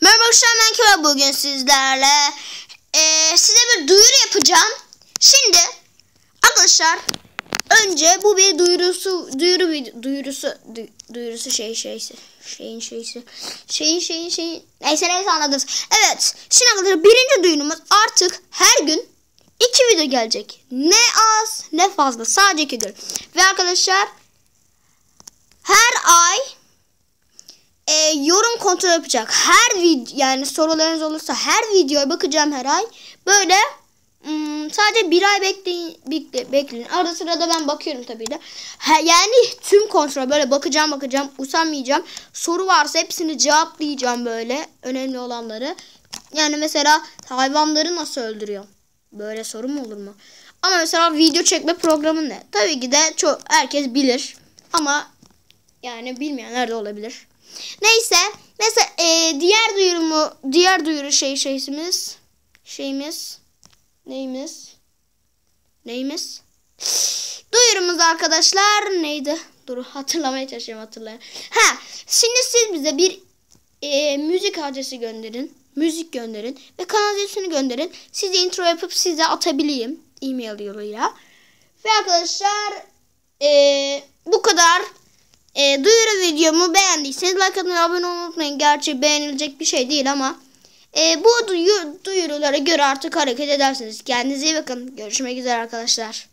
Merhaba arkadaşlar ben Kira bugün sizlerle eee, size bir duyuru yapacağım. Şimdi arkadaşlar önce bu bir duyurusu duyuru duyurusu du- duyurusu şey şeysi şeyin şeysi şeyin şeyin şeyin neyse neyse anladınız. Evet şimdi arkadaşlar birinci duyurumuz artık her gün iki video gelecek. Ne az ne fazla sadece iki. Ve arkadaşlar her ay e, yorum kontrol yapacak. Her video yani sorularınız olursa her videoya bakacağım her ay. Böyle hmm, sadece bir ay bekleyin, bekle, bekleyin. Arada sırada ben bakıyorum tabii de. Ha, yani tüm kontrol böyle bakacağım bakacağım usanmayacağım. Soru varsa hepsini cevaplayacağım böyle önemli olanları. Yani mesela hayvanları nasıl öldürüyor? Böyle soru mu olur mu? Ama mesela video çekme programı ne? Tabii ki de çok herkes bilir. Ama yani bilmeyenler de olabilir. Neyse. Mesela e, diğer duyurumu diğer duyuru şey şeyimiz şeyimiz neyimiz neyimiz duyurumuz arkadaşlar neydi? Dur hatırlamaya çalışıyorum hatırlayayım. Ha şimdi siz bize bir e, müzik adresi gönderin. Müzik gönderin ve kanal adresini gönderin. Size intro yapıp size atabileyim e-mail yoluyla. Ve arkadaşlar e, bu kadar. E, duyuru videomu beğendiyseniz like atmayı abone olmayı unutmayın. Gerçi beğenilecek bir şey değil ama e, bu duyu, duyurulara göre artık hareket edersiniz. Kendinize iyi bakın. Görüşmek üzere arkadaşlar.